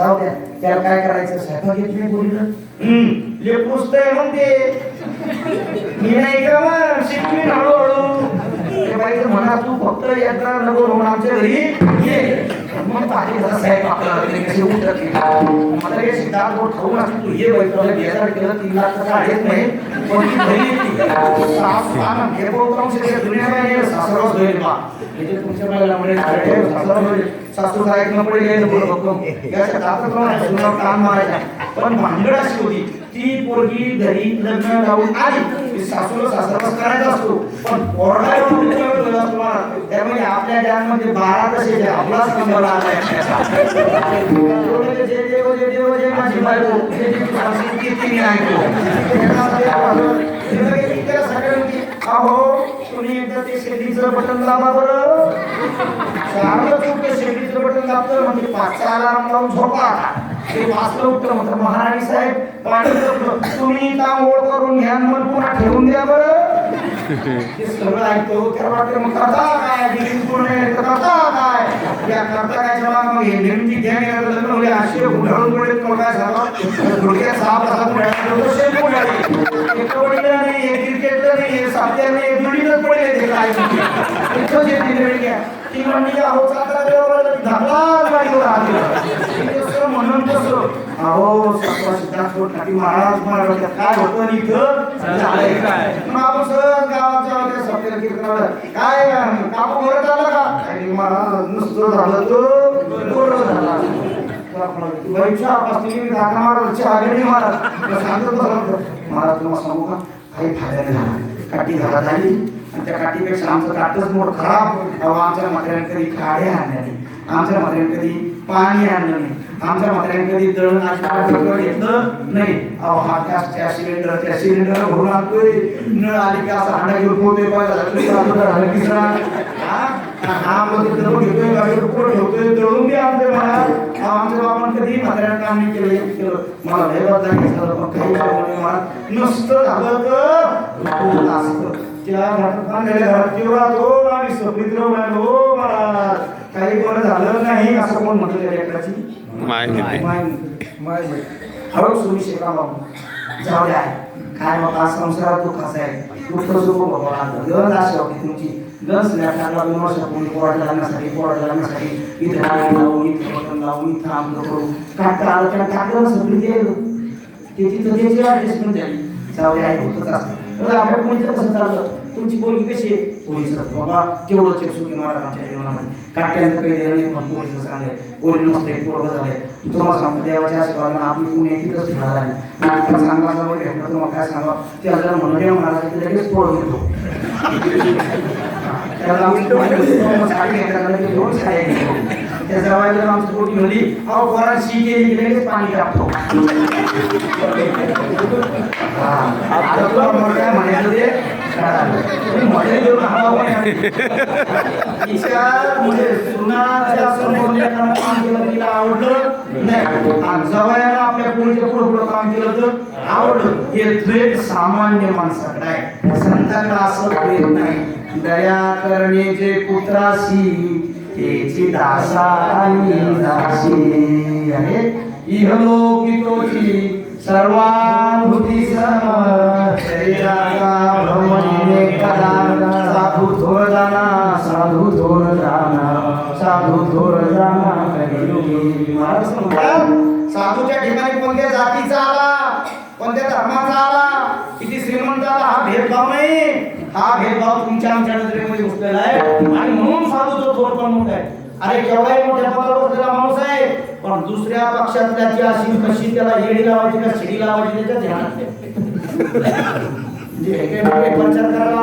जाऊ द्या. त्याला काय करायचं? स्वयंपाक येत नाही बोललं हम्म. लेकरूच तर म्हणते मी नाही का मग शिकवीन हळूहळू. ते बाई म्हणा तू फक्त एकदा नको म्हणून आमच्या घरी ये. मग पाणी जरा साहेब कशी उठत मला हे सिद्धार्थ बोट बेजार केलं तीन लाख येत नाही पण ती घरी येते. सास पाहणं, हे बोलतो शरीर दुनियामध्ये बा म्हणजे तुमच्या मला म्हणजे सासू कोण आहे? मारायचा. पण भानगड अशी ती पोरगी घरी लग्न लावून आली की सासूला करायचा असतो. पण तुम्हाला. त्यामुळे आपल्या ज्ञानमध्ये बारा तसे आपलाच नंबर आला जे देव जे देव जे माझी बायको जे जे मी ऐकतो अहो तुम्ही एकदा ते शेतीचं बटन दाबा बरं. चांगलं तुमचं शेतीचं बटन दाबतं म्हणजे पाचचा अलार्म लावून झोपा. ते वाचलं उठलं महाराणी साहेब पाणी जपलं. तुम्ही ओळ करून घ्या मन पुन्हा ठेवून द्या बरं. ते सगळं ऐकतो त्याला वाटतं मग करता काय बिलिंग पूर्ण आहे करता काय? या करता काय जेव्हा मग हे नेमकी लग्न होईल असे उघडून मुळे काय झालं. गुडघ्या पुढे एक पडलं नाही एक क्रिकेटला नाही हे साध्या जुडीतच पडले ते काय? जे घ्या. ती म्हणजे अहो चांगला देवाला धरला बाईवर आली तसं म्हणून तसं अहो सत्वा महाराज महाराज काय होतं आणि इथं? झालंय काय? मग आपण सहज गावाच्या सभेला कीर्तनाला काय कापू बरं झालं का? काही महाराज नुसतं झालं तर बरं झालं महाराज सांगतो. महाराज तुम्हाला सांगू का? काही फायदा नाही झाला. काठी घरात आली आणि त्या काठीपेक्षा आमचं काटच मोठ खराब अहो आमच्या म्हाताऱ्याने कधी काड्या आणल्या नाही आमच्या म्हाताऱ्याने कधी पाणी आणलं नाही आमच्या म्हाताऱ्याने कधी दळण आणलं घेतलं नाही अहो हा गॅस त्या सिलेंडर त्या सिलेंडर भरून आणतोय. नळ आली की असं हांडा घेऊन पोहतोय पहिला झालं की हा? हा दळून घेतोय गाडीवर पुढे ठेवतोय? दळून बी आणतोय मला अहो, आमच्या बाबांनी कधी म्हाताऱ्याने काम नाही केलं हे केलं. मला लय बदला झालं. पण काही काम नुसतं झालं तर असतं त्या घरात घरात किंवा तो आणि स्वप्नीत राहिलो मला काही बरं झालं नाही असं कोण म्हटलं त्या लेकराची माहिती हळू सुरू शेका बाबू. जाऊ द्या. काय बाबा संसारात दुःखाचं आहे. दुःख सुख भगवान. गरज अशी होती तुमची. गरज लेकराला दोन वर्षापूर्वी पोराला लागण्यासाठी पोराला लागण्यासाठी इथे रांग लावून इथे बटन लावून इथं आमचं करून काढता आलं त्या टाकलं सगळी ते ते तिथं त्याची ऍडजस्टमेंट झाली जाऊ द्या. होतच असतं. तर आपल्या कोणीचं तुमची पोरगी कशी आहे? पोलीस बाबा तेवढंच एक सुखी महाराज आमच्या जीवनामध्ये. काट्यांचं काही देणं नाही पोलीस सांगले पोलीस नसते पोरग झाले तुम्हाला सांगतो देवाच्या आशीर्वादानं आपली पुणे तिथंच फिरणार आहे नाटकात सांगा सांगा भेटलं तुम्हाला काय सांगा ते आपल्याला म्हणलं महाराज लगेच पोळ घेतो. त्याला आम्ही दोन घेतो त्या जवळ आमची पोटी म्हणली अहो पोरा शी गेली की लगेच पाणी टाकतो आता तुला मग काय म्हणायचं ते मॉडेल घेऊन पण म्हणजे सुनाच्या काम केलं तिला आवडलं? नाही. जवळला आपल्या पुढच्या पुढे काम केलं तर आवडलं. हे सामान्य माणसाकडे आहे. संतांना असं नाही. दया करणे जे पुत्राशी तेची दासा आणि दासी आहे इहलोकितोची सर्वानुभूती सम शरीराचा भ्रमणे कदा साधू थोर जाना साधू थोर जाना साधू थोर जाना महाराज साधूच्या ठिकाणी कोणत्या जातीचा आला? कोणत्या धर्माचा आला? हा भेदभाव नाही. हा भेदभाव तुमच्या आमच्या नजरेमध्ये घुसलेला आहे. आणि म्हणून साधूचा थोर पण मोठा आहे. अरे केवढाही मोठ्या पदावर बसलेला माणूस आहे. पण दुसऱ्या पक्षातल्याची अशी कशी त्याला येडी लावायची का शिडी लावायची त्याच्या ध्यानात जे म्हणजे काही प्रचार करायला